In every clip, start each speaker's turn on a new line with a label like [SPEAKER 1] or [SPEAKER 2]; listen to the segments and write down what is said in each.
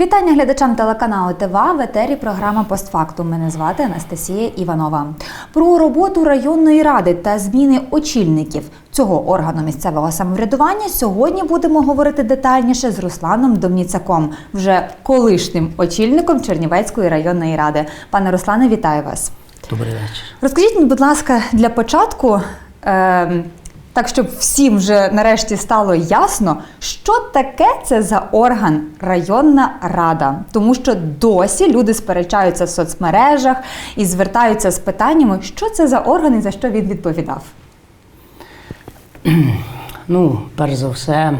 [SPEAKER 1] Вітання глядачам телеканалу ТВА в етері програма Постфактум. Мене звати Анастасія Іванова. Про роботу районної ради та зміни очільників цього органу місцевого самоврядування сьогодні будемо говорити детальніше з Русланом Домніцаком, вже колишнім очільником Чернівецької районної ради. Пане Руслане, вітаю вас.
[SPEAKER 2] Добрий вечір.
[SPEAKER 1] Розкажіть будь ласка, для початку, е, так щоб всім вже нарешті стало ясно, що таке це за орган районна рада, тому що досі люди сперечаються в соцмережах і звертаються з питаннями, що це за орган і за що він відповідав.
[SPEAKER 2] Ну, перш за все,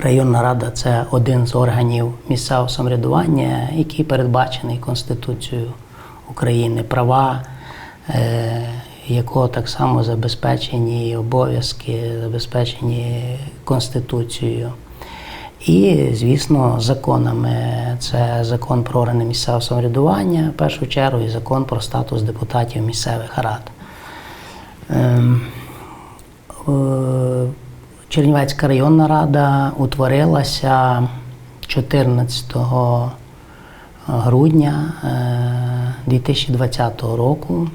[SPEAKER 2] районна рада це один з органів місцевого самоврядування, який передбачений Конституцією України, права е, якого так само забезпечені обов'язки, забезпечені Конституцією. І, звісно, законами. Це закон про органи місцевого самоврядування, в першу чергу, і закон про статус депутатів місцевих рад. Ем, е, Чернівецька районна рада утворилася 14 грудня е, 2020 року.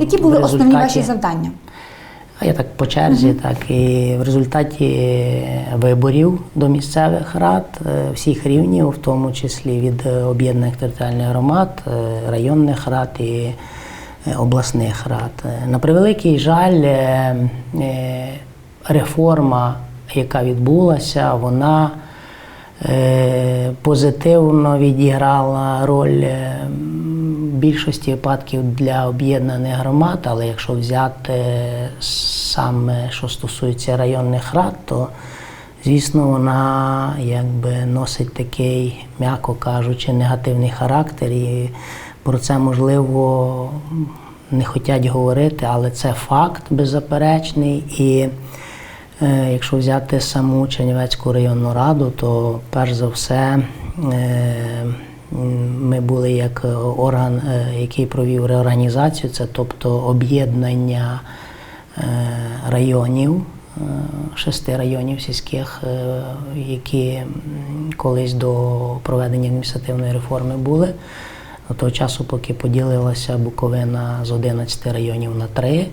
[SPEAKER 1] Які були основні ваші завдання?
[SPEAKER 2] а я так по черзі, так і в результаті виборів до місцевих рад е, всіх рівнів, в тому числі від е, об'єднаних територіальних громад, е, районних рад і е, обласних рад. Е, На превеликий жаль, е, е, реформа, яка відбулася, вона е, позитивно відіграла роль е, більшості випадків для об'єднаних громад, але якщо взяти саме, що стосується районних рад, то звісно вона якби носить такий, м'яко кажучи, негативний характер. І про це можливо не хочуть говорити, але це факт беззаперечний. І Е, Якщо взяти саму Чернівецьку районну раду, то перш за все е, ми були як орган, е, який провів реорганізацію, це тобто об'єднання е, районів, е, шести районів сільських, е, які колись до проведення адміністративної реформи були. До того часу, поки поділилася Буковина з 11 районів на три.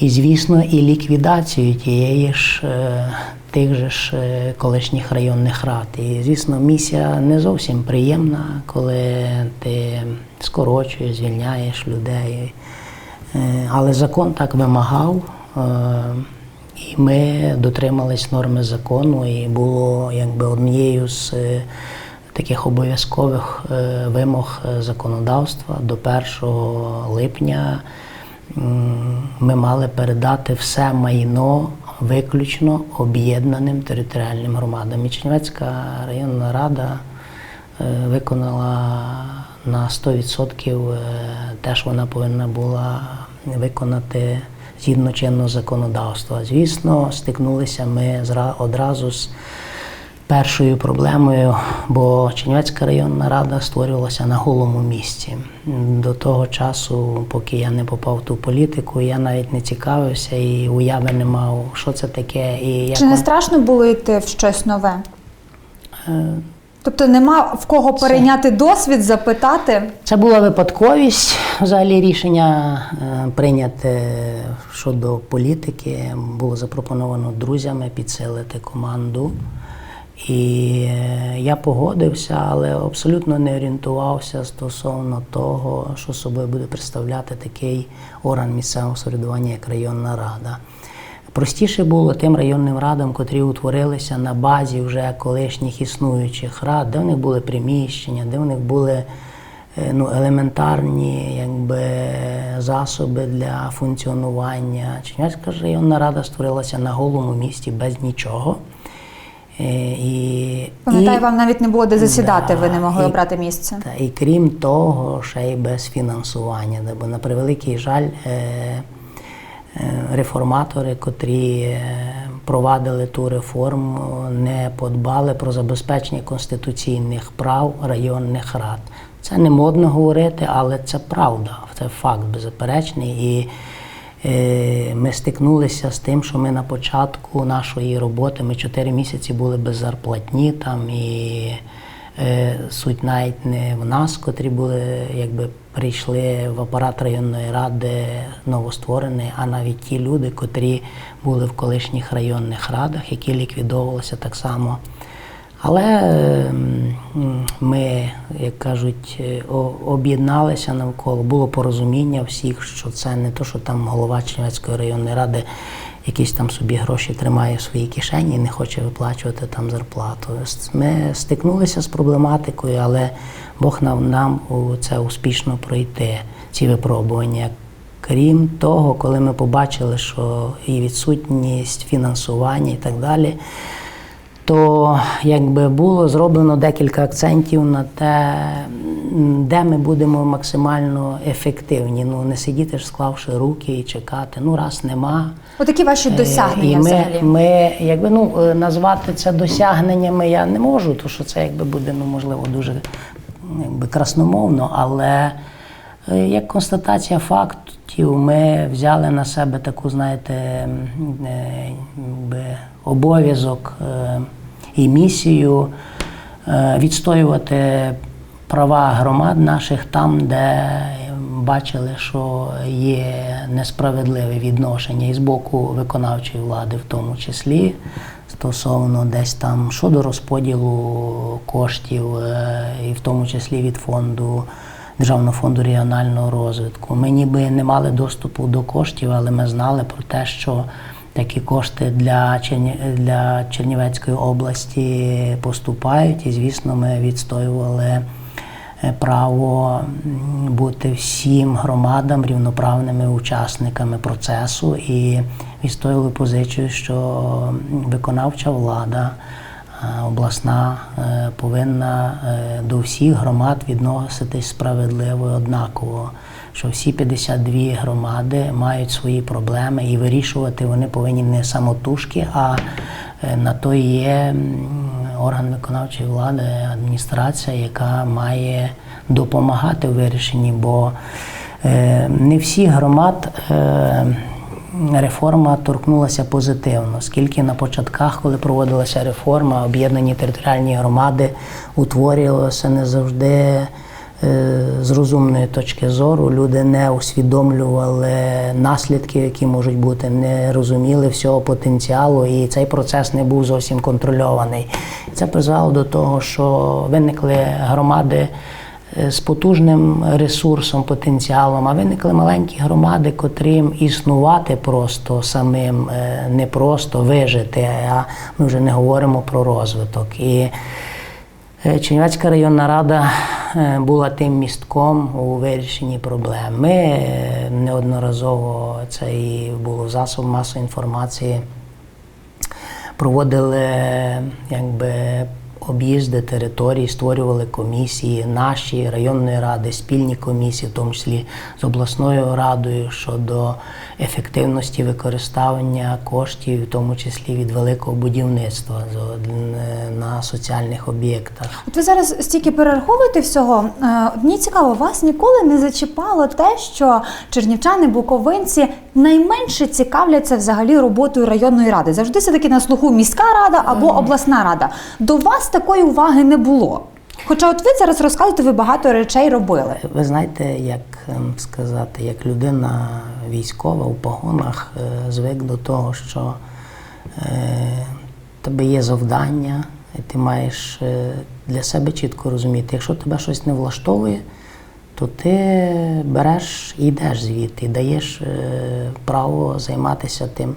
[SPEAKER 2] І, звісно, і ліквідацію тієї ж е, тих же ж е, колишніх районних рад. І, звісно, місія не зовсім приємна, коли ти скорочуєш, звільняєш людей. Е, Але закон так вимагав. І ми дотримались норми закону, і було якби однією з таких обов'язкових вимог законодавства до 1 липня ми мали передати все майно виключно об'єднаним територіальним громадам. І Чернівецька районна рада е, виконала на 100% е, те, що вона повинна була виконати згідно чинного законодавства. Звісно, стикнулися ми одразу з першою проблемою, бо Чернівецька районна рада створювалася на голому місці. До того часу, поки я не попав в ту політику, я навіть не цікавився і уяви не мав, що це таке і як
[SPEAKER 1] Чи не страшно було йти в щось нове?
[SPEAKER 2] Е,
[SPEAKER 1] Тобто нема в кого перейняти досвід, запитати.
[SPEAKER 2] Це була випадковість. Взагалі рішення е, прийняте щодо політики. Було запропоновано друзями підсилити команду. І е, я погодився, але абсолютно не орієнтувався стосовно того, що собою буде представляти такий орган місцевого самоврядування, як районна рада. Простіше було тим районним радам, котрі утворилися на базі вже колишніх існуючих рад, де в них були приміщення, де в них були е, ну, елементарні якби, засоби для функціонування. Чернівецька районна рада створилася на голому місці без нічого. Е, І,
[SPEAKER 1] Пам'ятаю,
[SPEAKER 2] і-
[SPEAKER 1] вам навіть не було де засідати,
[SPEAKER 2] Да,
[SPEAKER 1] ви не могли
[SPEAKER 2] і-
[SPEAKER 1] обрати місце.
[SPEAKER 2] та і крім того, ще й без фінансування. Бо на превеликий жаль, е, е, реформатори, котрі провадили ту реформу, не подбали про забезпечення конституційних прав районних рад. Це не модно говорити, але це правда, це факт беззаперечний. І Ми стикнулися з тим, що ми на початку нашої роботи, ми чотири місяці були без зарплатні там і е, суть навіть не в нас, котрі були, якби прийшли в апарат районної ради новостворений, а навіть ті люди, котрі були в колишніх районних радах, які ліквідовувалися так само. Але ем, ми, як кажуть, е, об'єдналися навколо. Було порозуміння всіх, що це не то, що там голова Чернівецької районної ради якісь там собі гроші тримає в своїй кишені і не хоче виплачувати там зарплату. Ми стикнулися з проблематикою, але Бог нам, нам це успішно пройти, ці випробування. Крім того, коли ми побачили, що і відсутність фінансування і так далі, то якби було зроблено декілька акцентів на те, де ми будемо максимально ефективні. Ну не сидіти ж, склавши руки і чекати. Ну раз нема.
[SPEAKER 1] Отакі ваші
[SPEAKER 2] Е,
[SPEAKER 1] досягнення
[SPEAKER 2] і ми,
[SPEAKER 1] взагалі.
[SPEAKER 2] ми якби ну е, назвати це досягненнями я не можу, тому що це якби буде ну можливо дуже якби красномовно, але е, як констатація фактів, ми взяли на себе таку, знаєте, якби обов'язок і місію е, відстоювати права громад наших там, де бачили, що є несправедливе відношення і з боку виконавчої влади, в тому числі стосовно десь там щодо розподілу коштів, е, і в тому числі від фонду. Державного фонду регіонального розвитку. Ми ніби не мали доступу до коштів, але ми знали про те, що такі кошти для, для Чернівецької області поступають. І, звісно, ми відстоювали е, право бути всім громадам рівноправними учасниками процесу і відстоювали позицію, що виконавча влада. е, Обласна е, повинна до всіх громад відноситись справедливо і однаково. Що всі 52 громади мають свої проблеми і вирішувати вони повинні не самотужки, а е, на то є орган виконавчої влади, адміністрація, яка має допомагати в вирішенні, бо е, не всі громад. е, Реформа торкнулася позитивно, оскільки на початках, коли проводилася реформа, об'єднані територіальні громади утворювалися не завжди з розумної точки зору. Люди не усвідомлювали наслідків, які можуть бути, не розуміли всього потенціалу, і цей процес не був зовсім контрольований. Це призвело до того, що виникли громади е, з потужним ресурсом, потенціалом, а виникли маленькі громади, котрим існувати просто самим е, не просто вижити, а ми вже не говоримо про розвиток. І е, Чернівецька районна рада е, була тим містком у вирішенні проблем. Ми е, неодноразово це і було засоб масової інформації проводили якби об'їзди територій, створювали комісії, наші районної ради, спільні комісії, в тому числі з обласною радою щодо ефективності використання коштів, в тому числі від великого будівництва на соціальних об'єктах.
[SPEAKER 1] От ви зараз стільки перераховуєте всього. Е, Мені цікаво, вас ніколи не зачіпало те, що чернівчани, буковинці найменше цікавляться взагалі роботою районної ради. Завжди все таки на слуху міська рада або обласна рада. До вас такої уваги не було. Хоча, от ви зараз розказуєте, ви багато речей робили.
[SPEAKER 2] Ви знаєте, як ем, сказати, як людина військова у погонах е, звик до того, що е, тебе є завдання, і ти маєш е, для себе чітко розуміти, якщо тебе щось не влаштовує, то ти береш і йдеш звідти, даєш право займатися тим.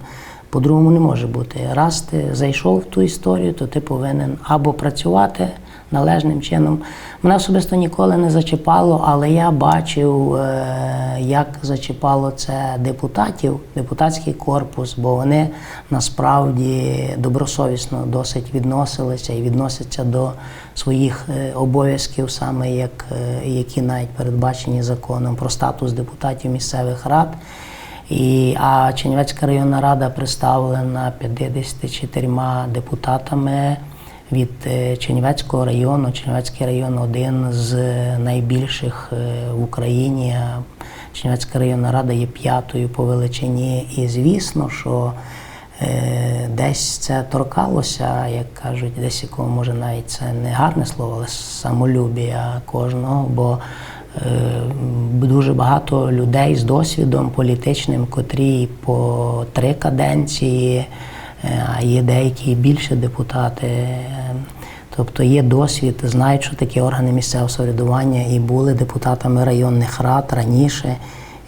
[SPEAKER 2] По-другому не може бути. Раз ти зайшов в ту історію, то ти повинен або працювати належним чином. Мене особисто ніколи не зачіпало, але я бачив, е, як зачіпало це депутатів, депутатський корпус, бо вони насправді добросовісно досить відносилися і відносяться до своїх е, обов'язків, саме як е, які навіть передбачені законом про статус депутатів місцевих рад. І, а Чернівецька районна рада представлена 54 депутатами від е, Чернівецького району. Чернівецький район один з найбільших е, в Україні. Чернівецька районна рада є п'ятою по величині. І звісно, що Е, Десь це торкалося, як кажуть, десь якого може навіть це не гарне слово, але самолюбія кожного, бо дуже багато людей з досвідом політичним, котрі по три каденції, е, а є деякі більше депутати. е, Тобто є досвід, знають, що такі органи місцевого самоврядування і були депутатами районних рад раніше.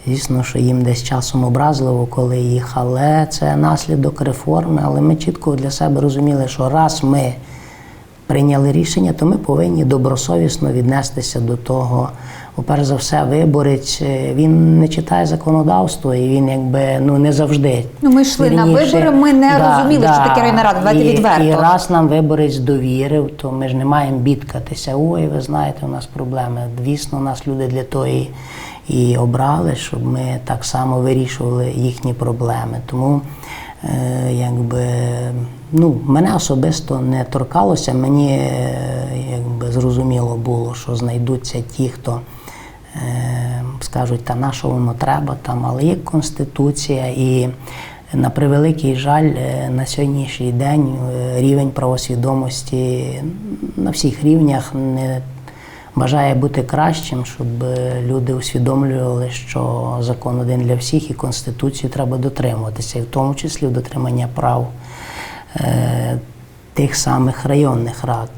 [SPEAKER 2] Звісно, що їм десь часом образливо, коли їх, але це наслідок реформи. Але ми чітко для себе розуміли, що раз ми прийняли рішення, то ми повинні добросовісно віднестися до того. Перш за все, виборець е, він не читає законодавство, і він якби ну не завжди.
[SPEAKER 1] Ну, ми йшли на вибори, ми не розуміли, що таке районна рада, давайте
[SPEAKER 2] і,
[SPEAKER 1] відверто.
[SPEAKER 2] І раз нам виборець довірив, то ми ж не маємо бідкатися. Ой, ви знаєте, у нас проблеми. Звісно, нас люди для того і, і обрали, щоб ми так само вирішували їхні проблеми. Тому е, якби ну, мене особисто не торкалося. Мені е, якби зрозуміло було, що знайдуться ті, хто. Е, скажуть, та на що воно треба там, але є конституція, і на превеликий жаль, е, на сьогоднішній день е, рівень правосвідомості на всіх рівнях не бажає бути кращим, щоб люди усвідомлювали, що закон один для всіх і конституцію треба дотримуватися, і в тому числі в дотримання прав. Е, Тих самих районних рад.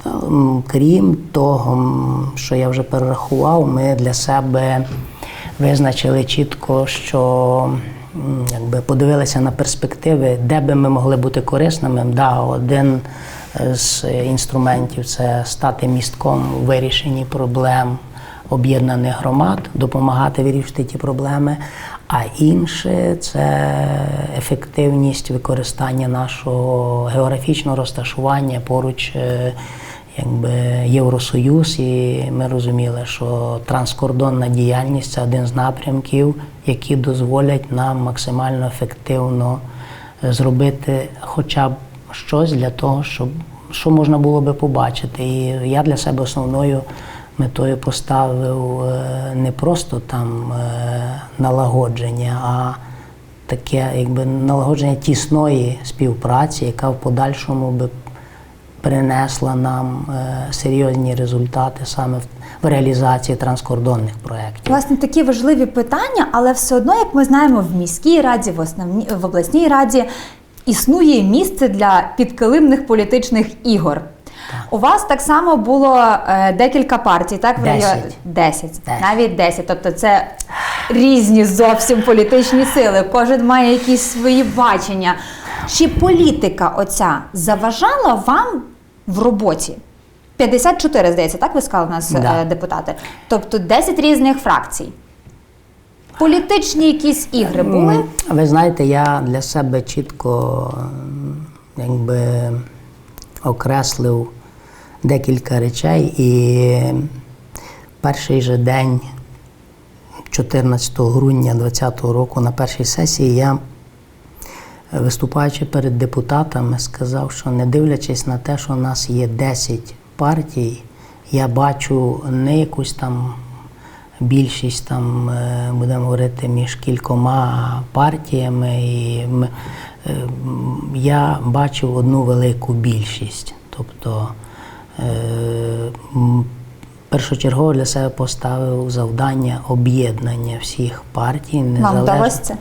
[SPEAKER 2] Крім того, що я вже перерахував, ми для себе визначили чітко, що якби подивилися на перспективи, де би ми могли бути корисними. Да, один з інструментів це стати містком у вирішенні проблем об'єднаних громад, допомагати вирішити ті проблеми. А інше це ефективність використання нашого географічного розташування поруч. е, Якби Євросоюз, і ми розуміли, що транскордонна діяльність це один з напрямків, які дозволять нам максимально ефективно е, зробити хоча б щось для того, щоб що можна було би побачити. І я для себе основною метою поставив е, не просто там е, налагодження, а таке якби налагодження тісної співпраці, яка в подальшому би принесла нам е, серйозні результати саме в, в реалізації транскордонних проєктів.
[SPEAKER 1] Власне, такі важливі питання, але все одно, як ми знаємо, в міській раді, в основній в обласній раді існує місце для підкилимних політичних ігор. У вас так само було е, декілька партій, так? в районі-
[SPEAKER 2] Десять.
[SPEAKER 1] Десять. Навіть десять. Тобто це різні зовсім політичні сили. Кожен має якісь свої бачення. Чи політика оця заважала вам в роботі? 54, здається, так ви сказали нас
[SPEAKER 2] Да.
[SPEAKER 1] е, депутати. Тобто 10 різних фракцій. Політичні якісь ігри були?
[SPEAKER 2] Ви знаєте, я для себе чітко якби окреслив декілька речей, і перший же день, 14 грудня 2020 року, на першій сесії я, виступаючи перед депутатами, сказав, що не дивлячись на те, що у нас є 10 партій, я бачу не якусь там більшість там, е, будемо говорити, між кількома партіями. І е, я бачив одну велику більшість. Тобто е, першочергово для себе поставив завдання об'єднання всіх партій.
[SPEAKER 1] Вам
[SPEAKER 2] незалежно-
[SPEAKER 1] вдалося це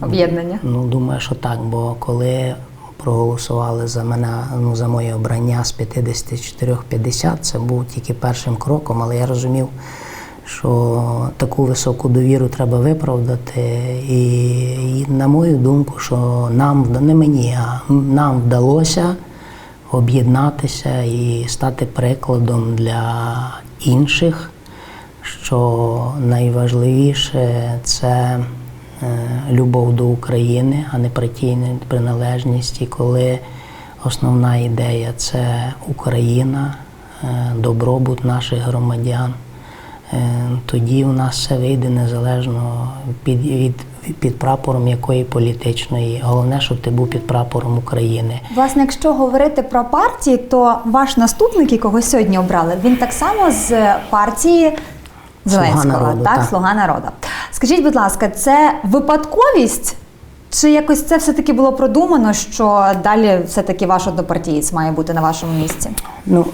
[SPEAKER 1] об'єднання?
[SPEAKER 2] Ну, думаю, що так, бо коли проголосували за мене, ну, за моє обрання з 54-50, це був тільки першим кроком, але я розумів, що таку високу довіру треба виправдати. І, на мою думку, що нам, не мені, а нам вдалося об'єднатися і стати прикладом для інших що найважливіше це е, любов до України, а не партійна приналежність. І коли основна ідея це Україна, е, добробут наших громадян, тоді у нас все вийде незалежно під, від, під прапором якої політичної. Головне, щоб ти був під прапором України.
[SPEAKER 1] Власне, якщо говорити про партії, то ваш наступник, якого сьогодні обрали, він так само з партії Зеленського,
[SPEAKER 2] народу,
[SPEAKER 1] так,
[SPEAKER 2] так.
[SPEAKER 1] Слуга народу. Скажіть, будь ласка, це випадковість? Чи якось це все-таки було продумано, що далі все-таки ваш однопартієць має бути на вашому місці?
[SPEAKER 2] Ну,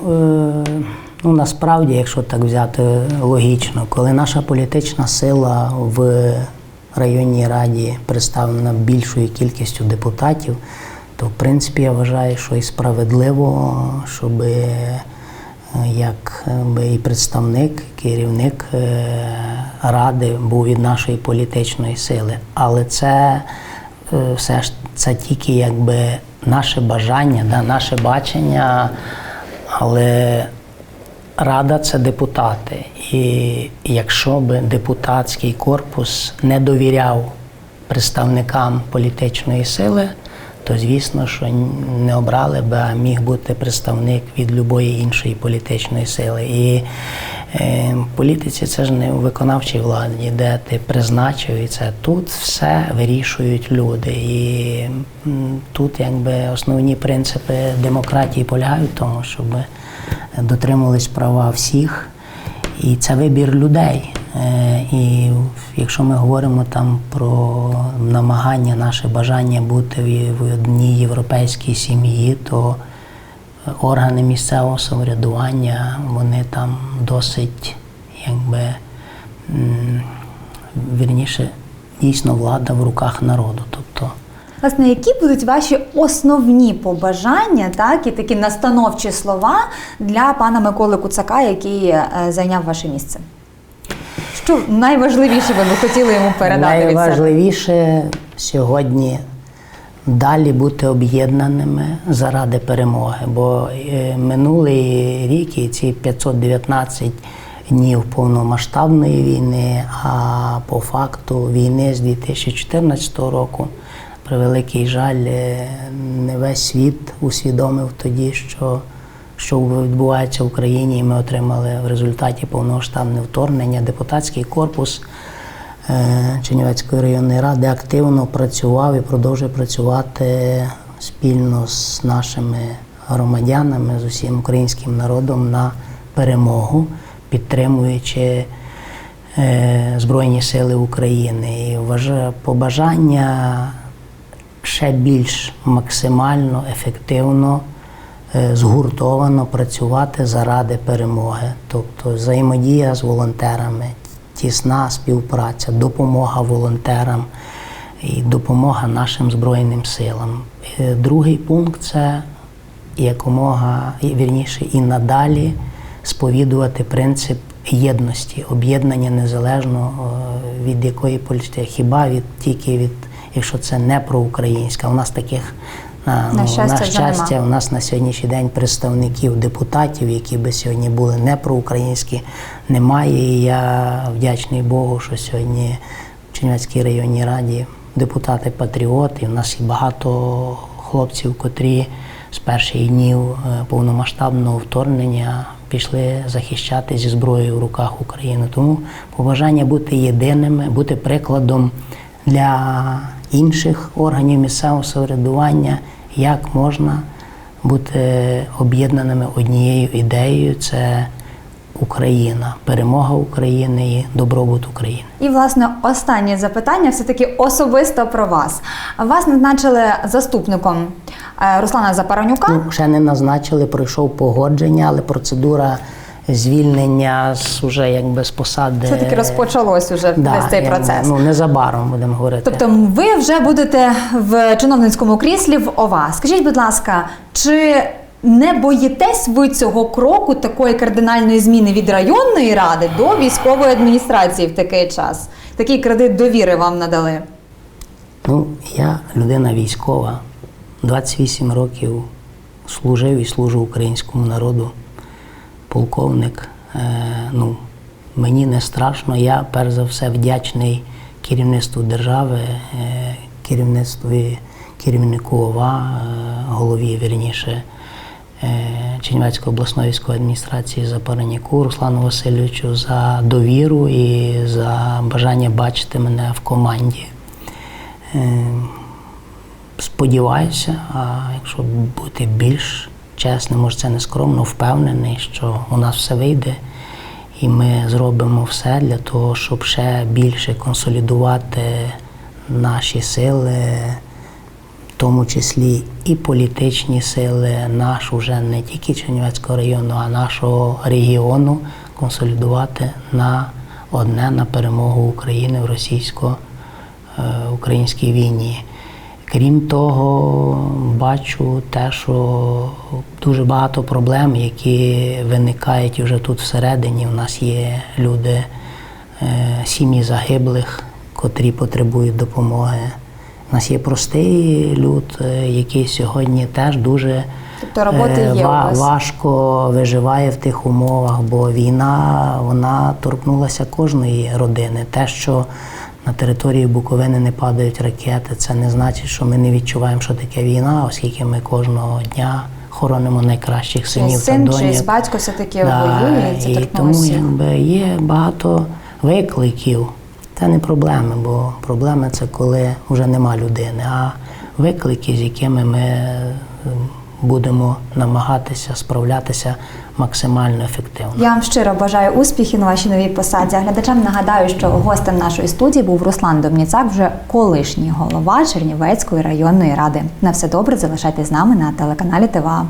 [SPEAKER 2] е, ну насправді, якщо так взяти логічно, коли наша політична сила в районній раді представлена більшою кількістю депутатів, то в принципі я вважаю, що і справедливо, щоб як е, би, і представник, керівник е, ради був від нашої політичної сили. Але це е, все ж це тільки якби наше бажання, да, наше бачення, але рада це депутати. І якщо би депутатський корпус не довіряв представникам політичної сили, то звісно, що не обрали би, а міг бути представник від будь-якої іншої політичної сили. І е, політиці це ж не у виконавчій владі, де ти призначив і це. Тут все вирішують люди. І тут якби основні принципи демократії полягають в тому, щоб дотримувались права всіх. І це вибір людей. Е, І якщо ми говоримо там про намагання, наше бажання бути в одній європейській сім'ї, то органи місцевого самоврядування вони там досить, якби вірніше, дійсно влада в руках народу.
[SPEAKER 1] Власне, які будуть ваші основні побажання, так і такі настановчі слова для пана Миколи Куцака, який е, зайняв ваше місце? Що найважливіше ви б хотіли йому передати від?
[SPEAKER 2] Найважливіше сьогодні далі бути об'єднаними заради перемоги. Бо е, минулий рік і ці 519 днів повномасштабної війни, а по факту війни з 2014 року, при великий жаль, е, не весь світ усвідомив тоді, що що відбувається в Україні, і ми отримали в результаті повномасштабне вторгнення. Депутатський корпус е, Чернівецької районної ради активно працював і продовжує працювати спільно з нашими громадянами, з усім українським народом на перемогу, підтримуючи е, Збройні Сили України. І побажання ще більш максимально ефективно е, згуртовано працювати заради перемоги, тобто взаємодія з волонтерами, тісна співпраця, допомога волонтерам і допомога нашим Збройним силам. Е, Другий пункт це якомога вірніше і надалі сповідувати принцип єдності, об'єднання незалежно е, від якої політики, хіба від тільки від, якщо це не проукраїнська. У нас таких на,
[SPEAKER 1] На
[SPEAKER 2] ну,
[SPEAKER 1] щастя,
[SPEAKER 2] на щастя, у нас на сьогоднішній день представників депутатів, які би сьогодні були не проукраїнські, немає. І я вдячний Богу, що сьогодні в Чернівецькій районній раді депутати патріоти. У нас і багато хлопців, котрі з перших днів е, повномасштабного вторгнення пішли захищати зі зброєю в руках України. Тому побажання бути єдиними, бути прикладом для інших органів місцевого самоврядування, як можна бути об'єднаними однією ідеєю це Україна, перемога України і добробут України.
[SPEAKER 1] І власне останнє запитання все-таки особисто про вас. Вас назначили заступником е, Руслана Запаранюка.
[SPEAKER 2] Ну, ще не назначили, пройшов погодження, але процедура звільнення з уже якби з посади.
[SPEAKER 1] Все таки розпочалось уже
[SPEAKER 2] Да,
[SPEAKER 1] весь цей процес.
[SPEAKER 2] Ну незабаром будемо говорити.
[SPEAKER 1] Тобто ви вже будете в чиновницькому кріслі в ОВА. Скажіть, будь ласка, чи не боїтесь ви цього кроку такої кардинальної зміни від районної ради до військової адміністрації в такий час? Такий кредит довіри вам надали?
[SPEAKER 2] Ну, я людина військова, 28 років служив і служу українському народу. Полковник. Е, ну, мені не страшно. Я перш за все вдячний керівництву держави, е, керівництві керівнику ОВА, е, голові вірніше. Чернівецької обласної військової адміністрації Запараніку Руслану Васильовичу за довіру і за бажання бачити мене в команді. Сподіваюся, а якщо бути більш чесним, може це не скромно, впевнений, що у нас все вийде, і ми зробимо все для того, щоб ще більше консолідувати наші сили, в тому числі і політичні сили, наш уже не тільки Чернівецького району, а нашого регіону консолідувати на одне на перемогу України в російсько-українській війні. Крім того, бачу те, що дуже багато проблем, які виникають вже тут всередині. У нас є люди, е, сім'ї загиблих, котрі потребують допомоги. У нас є простий люд, е, який сьогодні теж дуже
[SPEAKER 1] Тобто роботи
[SPEAKER 2] е,
[SPEAKER 1] є
[SPEAKER 2] ва- важко виживає в тих умовах, бо війна вона торкнулася кожної родини. Те, що на території Буковини не падають ракети, це не значить, що ми не відчуваємо, що таке війна, оскільки ми кожного дня хоронимо найкращих синів
[SPEAKER 1] син,
[SPEAKER 2] та доньок.
[SPEAKER 1] чийсь батько все-таки
[SPEAKER 2] Да,
[SPEAKER 1] воює, і це
[SPEAKER 2] і тому якби є багато викликів. Це не проблеми, бо проблеми це коли вже нема людини, а виклики, з якими ми е, будемо намагатися справлятися максимально ефективно.
[SPEAKER 1] Я вам щиро бажаю успіхів на вашій новій посаді. Глядачам нагадаю, що гостем нашої студії був Руслан Домніцак, вже колишній голова Чернівецької районної ради. На все добре, залишайтесь з нами на телеканалі ТВА.